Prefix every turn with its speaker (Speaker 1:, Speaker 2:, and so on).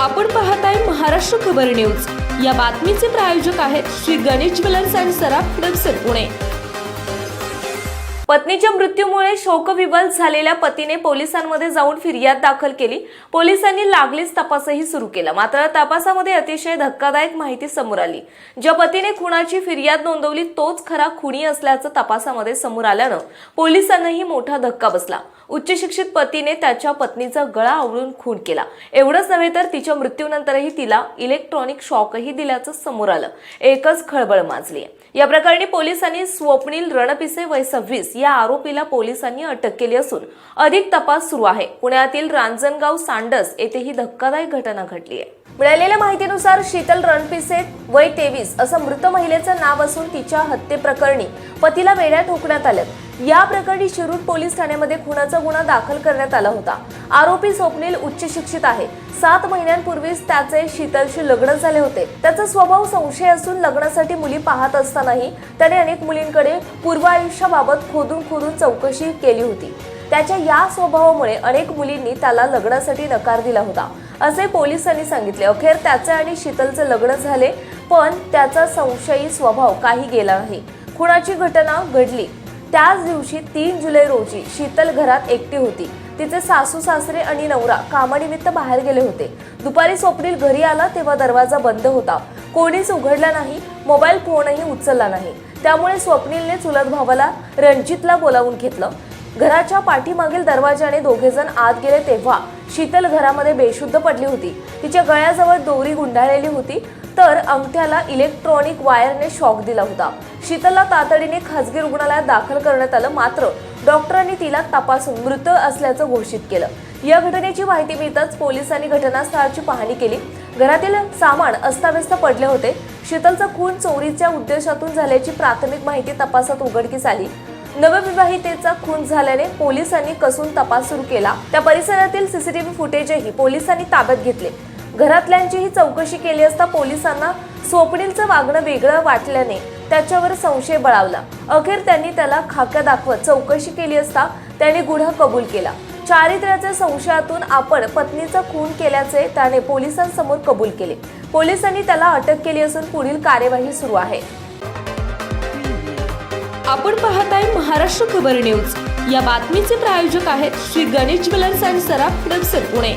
Speaker 1: आपण पाहताय महाराष्ट्र खबर न्यूज. या बातमीचे प्रायोजक आहेत श्री गणेश ज्वेलर्स अँड सराफ हडपसर पुणे. पत्नीच्या मृत्यूमुळे शोकविवल झालेल्या पतीने पोलिसांमध्ये जाऊन फिर्याद दाखल केली. पोलिसांनी लागलीच तपासही सुरू केला. मात्र तपासामध्ये अतिशय धक्कादायक माहिती समोर आली. ज्या पतीने खुनाची फिर्याद नोंदवली तोच खरा खुणी असल्याचं तपासामध्ये समोर आल्यानं पोलिसांनाही मोठा धक्का बसला. उच्चशिक्षित पतीने त्याच्या पत्नीचा गळा आवळून खून केला. एवढंच नव्हे तर तिच्या मृत्यूनंतरही तिला इलेक्ट्रॉनिक शॉकही दिल्याचं समोर आलं. एकच खळबळ माजली या प्रकरणी पोलिसांनी स्वप्नील रणपिसे वय सव्वीस या आरोपीला पोलिसांनी अटक केली असून अधिक तपास सुरू आहे. पुण्यातील रांजणगाव सांडस येथे ही धक्कादायक घटना घडली आहे मिळालेल्या माहितीनुसार शीतल रणपिसे वय तेवीस असं मृत महिलेचं नाव असून तिच्या हत्येप्रकरणी पतीला वेड्या ठोकण्यात आलं या प्रकरणी शिरूर पोलीस ठाण्यामध्ये खुनाचा गुन्हा दाखल करण्यात आला होता. आरोपी स्वप्नील उच्च शिक्षित आहे. सात महिन्यांपूर्वीच त्याचे शीतलशी लग्न झाले होते. त्याचा स्वभाव संशय असून लग्नासाठी मुली पाहत असतानाही त्याने अनेक मुलींकडे पूर्व आयुष्याबाबत खोदून खोदून चौकशी केली होती. त्याच्या या स्वभावामुळे अनेक मुलींनी त्याला लग्नासाठी नकार दिला होता. असे पोलिसांनी सांगितले. अखेर त्याचे आणि शीतलचे लग्न झाले पण त्याचा संशयी स्वभाव काही गेला नाही. खुनाची घटना घडली. त्याच दिवशी तीन जुलै रोजी शीतल घरात एकटी होती. तिचे सासू सासरे आणि नवरा कामानिमित्त बाहेर गेले होते. दुपारी स्वप्नील घरी आला तेव्हा दरवाजा बंद होता. कोणीच उघडला नाही मोबाईल फोनही उचलला नाही. त्यामुळे स्वप्नीलने चुलत भावाला रणजितला बोलावून घेतलं. घराच्या पाठीमागील दरवाजाने दोघे जण आत गेले तेव्हा शीतल घरामध्ये बेशुद्ध पडली होती. तिच्या गळ्याजवळ दोरी गुंडाळलेली होती. तर अंगठ्याला इलेक्ट्रॉनिक वायरने शॉक दिला होता. शीतलला तातडीने खासगी रुग्णालयात दाखल करण्यात आलं मात्र डॉक्टरांनी तिला तपासून मृत असल्याचं घोषित केलं. या घटनेची माहिती मिळताच पोलिसांनी घटनास्थळाची पाहणी केली. घरातील सामान अस्ताव्यस्त पडले होते. शीतलचा खून चोरीच्या उद्देशातून झाल्याची प्राथमिक माहिती तपासात उघडकीस आली. नवविवाहितेचा खून झाल्याने पोलिसांनी कसून तपास सुरू केला. त्या परिसरातील सीसीटीव्ही फुटेजही पोलिसांनी ताब्यात घेतले. घरातल्यांचीही चौकशी केली असता पोलिसांना स्वप्नीलचं वागणं वेगळं वाटल्याने त्याच्यावर संशय बळावला. अखेर त्यांनी त्याला खाक्या दाखवत चौकशी केली असता त्याने गुन्हा कबूल केला. चारित्र्याच्या संशयातून आपण पत्नीचा खून केल्याचे त्याने पोलिसांसमोर कबूल केले. पोलिसांनी त्याला अटक केली असून पुढील कार्यवाही सुरू आहे. आपण पाहत आहे महाराष्ट्र खबर न्यूज. या बातमीचे प्रायोजक आहेत श्री गणेश ज्वेलर्स अँड सराफ हडपसर पुणे.